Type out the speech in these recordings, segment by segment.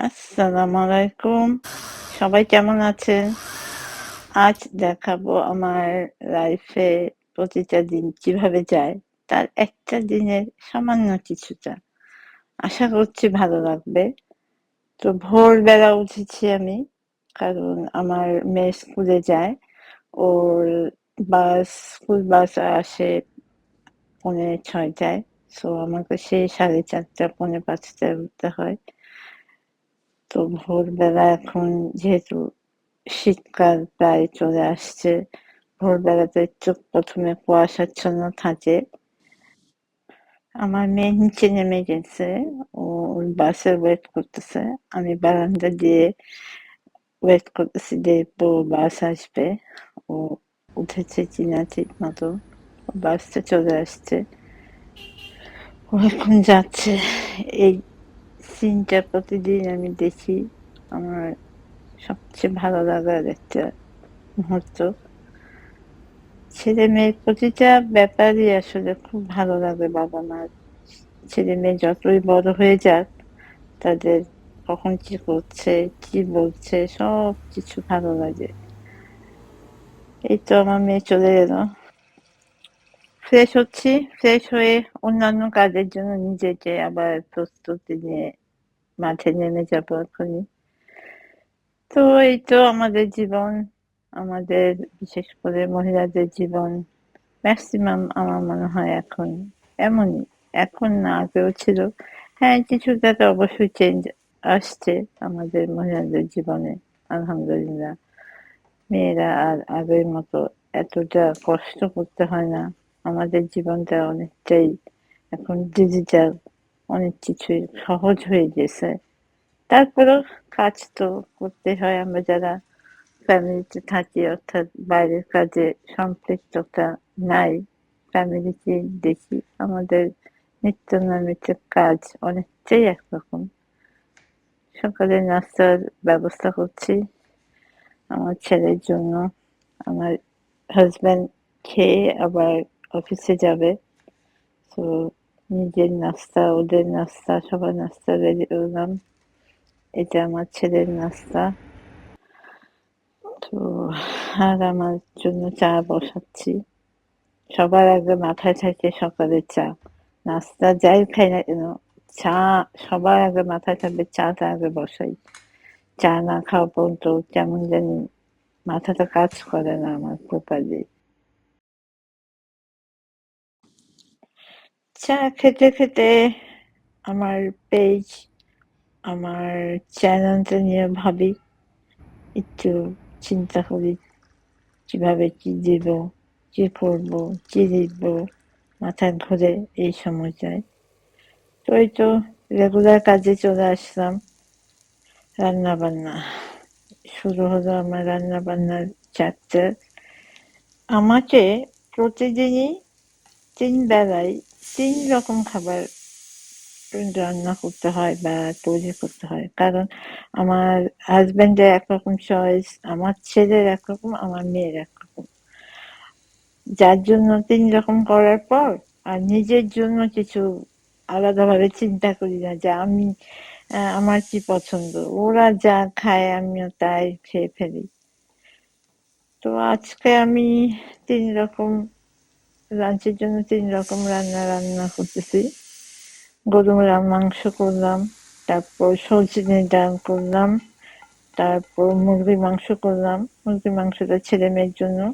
আসসালামু আলাইকুম। সবাই কেমন আছেন? আজ দেখাবো আমার লাইফে প্রতিটা দিন কীভাবে যায়, তার একটা দিনের সামান্য কিছুটা। আশা করছি ভালো লাগবে। তো ভোরবেলা উঠেছি আমি। কারণ আমার মেয়ে স্কুলে যায়। ওর বাস স্কুল বাস আসে পৌনে ৬ টায়। সো আমাকে সেই ৪:৩০ পৌনে ৫ টায় উঠতে হয়। তো ভোরবেলা এখন যেহেতু শীতকাল প্রায় চলে আসছে, ভোরবেলাতে একটু প্রথমে কুয়াশাচ্ছন্ন থাকে। আমার মেয়ে নিচে নেমে গেছে। ও ওর বাসে ওয়েট করতেছে। আমি বারান্দা দিয়ে ওয়েট করতেছি যে এরপর বাস আসবে। ও উঠেছে কিনা ঠিকমতো। বাসটা চলে আসছে। ও এখন যাচ্ছে। এই সিনটা প্রতিদিন আমি দেখি। আমার সবচেয়ে ভালো লাগার একটা মুহূর্ত। ছেলে-মেয়ের প্রতিটা ব্যাপারই আসলে খুব ভালো লাগে বাবা-মার। ছেলে-মেয়ে যতই বড় হয়ে যাক, তাদের কখন কি করছে, কি বলছে সব কিছু ভালো লাগে। এই তো আমার মেয়ে চলে গেল। ফ্রেশ হচ্ছি। ফ্রেশ হয়ে অন্যান্য কাজের জন্য নিজেকে আবার প্রস্তুতি নিয়ে মাঠে নেমে যাব এখনই। তো এই তো আমাদের জীবন। আমাদের বিশেষ করে মহিলাদের জীবন। ম্যাক্সিমাম আমার মনে হয় এখন এমনই। এখন না আগেও ছিল। হ্যাঁ, কিছুটা তো অবশ্যই চেঞ্জ আসছে আমাদের মহিলাদের জীবনে আলহামদুলিল্লাহ। মেয়েরা আর আগের মতো এতটা কষ্ট করতে হয় না। আমাদের জীবনটা অনেকটাই এখন ডিজিটাল। অনেক কিছুই সহজ হয়ে গেছে। তারপরেও কাজ তো করতে হয় আমরা যারা ফ্যামিলিতে থাকি অর্থাৎ বাইরের কাজে সম্পৃক্ততা নাই, ফ্যামিলিকে দেখি আমাদের নিত্য নৈমিত্তিক কাজ অনেকটাই একরকম। সকালে নাস্তার ব্যবস্থা করছি আমার ছেলের জন্য। আমার হাজব্যান্ড খেয়ে আবার অফিসে যাবে। তো নিজের নাস্তা, ওদের নাস্তা, সবার নাস্তা রেডি করলাম। এটা আমার ছেলের নাস্তা। তো আর আমার জন্য চা বসাচ্ছি। সবার আগে মাথায় থাকে সকালের চা। নাস্তা যাই খাই না কেন, চা সবার আগে মাথায় থাকবে চাটা আগে বসাই। চা না খাওয়া পর্যন্ত কেমন জানি মাথাটা কাজ করে না আমার প্রপারলি। চা খেতে, খেতে আমার পেজ, আমার চ্যানেলটা নিয়ে ভাবি। একটু চিন্তা করি কীভাবে কি দিব, কি করব, কি লিখব, মাথায় ঘোরে এই সময়টায়। তো এই তো রেগুলার কাজে চলে আসলাম। রান্না-বান্না। শুরু হলো আমার রান্না-বান্নার চ্যাপ্টার। আমাকে প্রতিদিনই ৩ বেলায় ৩ রকম খাবার রান্না করতে হয় বা তৈরি করতে হয়। কারণ আমার হাসব্যান্ডের একরকম চয়েস, আমার ছেলের একরকম, আমার মেয়ের একরকম। যার জন্য তিন রকম করার পর আর নিজের জন্য কিছু আলাদাভাবে চিন্তা করি না যে আমি আমার কি পছন্দ। ওরা যা খায় আমিও তাই খেয়ে ফেলি। তো আজকে আমি তিন রকম লাঞ্চের জন্য তিন রকম রান্না রান্না করতেছি। গরুর মাংস করলাম, তারপর সজনে ডাল করলাম, তারপর মুরগির মাংস করলাম। মুরগির মাংসটা ছেলে-মেয়ের জন্য।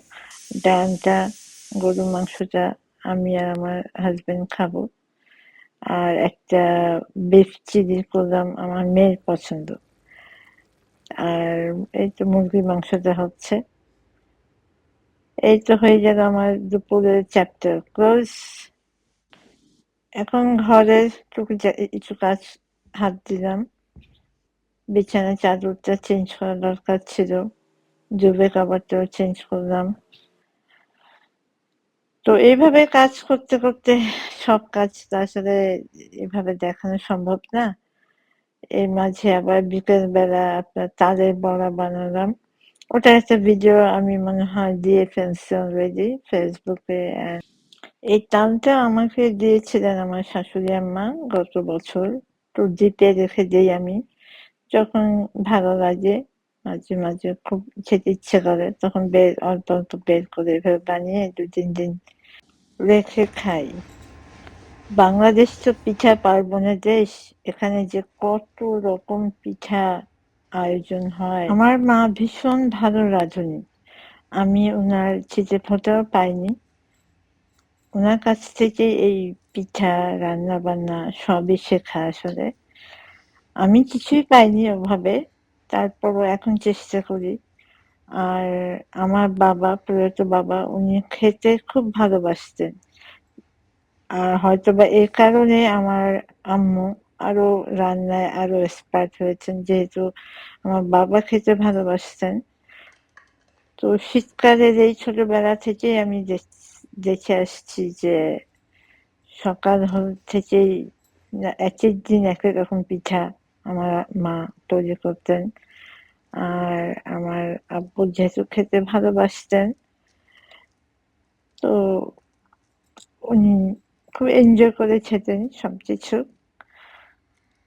ডালটা, গরুর মাংসটা আমি আর আমার হাসব্যান্ড খাব। আর একটা বেফ চিলি করলাম আমার মেয়ের পছন্দ। আর এই তো মুরগির মাংসটা হচ্ছে। এই তো হয়ে গেল আমার দুপুরের চ্যাপ্টার ক্লোজ। এখন ঘরের টুকি কিছু কাজ হাত দিলাম। বিছানার চাদরটা চেঞ্জ করা দরকার ছিল। জুবের কাপড়টাও চেঞ্জ করলাম। তো এইভাবে কাজ করতে, করতে সব কাজ তো আসলে এভাবে দেখানো সম্ভব না। এর মাঝে আবার বিকেলবেলা আপনার তাদের বড়া বানালাম। ওটার একটা ভিডিও আমি মনে হয় দিয়ে ফেলছি অলরেডি ফেসবুকে। এই তালটা আমাকে দিয়েছিলেন আমার শাশুড়ি আম্মা গত বছর। তো জিপে রেখে দেই আমি। যখন ভালো লাগে মাঝে, মাঝে খুব খেতে ইচ্ছে করে তখন বের অল্প, অল্প বের করে এভাবে বানিয়ে ২-৩ দিন রেখে খাই। বাংলাদেশ তো পিঠা পার্বণের দেশ। এখানে যে কত রকম পিঠা আয়োজন হয়। আমার মা ভীষণ ভালো রাঁধুনি। আমি ওনার ছিটে ফোঁটাও পাইনি। ওনার কাছ থেকে এই পিঠা, রান্না-বান্না সবই শেখা আসলে। আমি কিছুই পাইনি ওভাবে। তারপরও এখন চেষ্টা করি। আর আমার বাবা, প্রয়াত বাবা উনি খেতে খুব ভালোবাসতেন। আর হয়তোবা এ কারণে আমার আম্মু আরও রান্নায় আরও এক্সপার্ট হয়েছেন, যেহেতু আমার বাবা খেতে ভালোবাসতেন। তো শীতকালের এই ছোটবেলা থেকেই আমি দেখে আসছি যে সকাল হল থেকেই না একেক দিন একেক রকম পিঠা আমার মা তৈরি করতেন। আর আমার আব্বু যেহেতু খেতে ভালোবাসতেন, তো উনি খুব এনজয় করে খেতেন সবকিছু।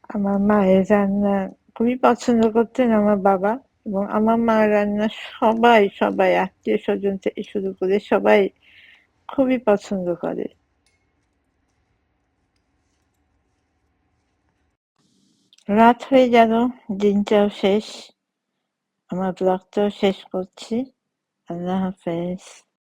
আমার মায়ের রান্না খুবই পছন্দ করতেন আমার বাবা এবং আমার মার রান্না সবাই, সবাই আত্মীয় স্বজন থেকে শুরু করে সবাই খুবই পছন্দ করে। রাত হয়ে গেল, দিনটাও শেষ। আমার ব্লগটাও শেষ করছি। আল্লাহ হাফেজ।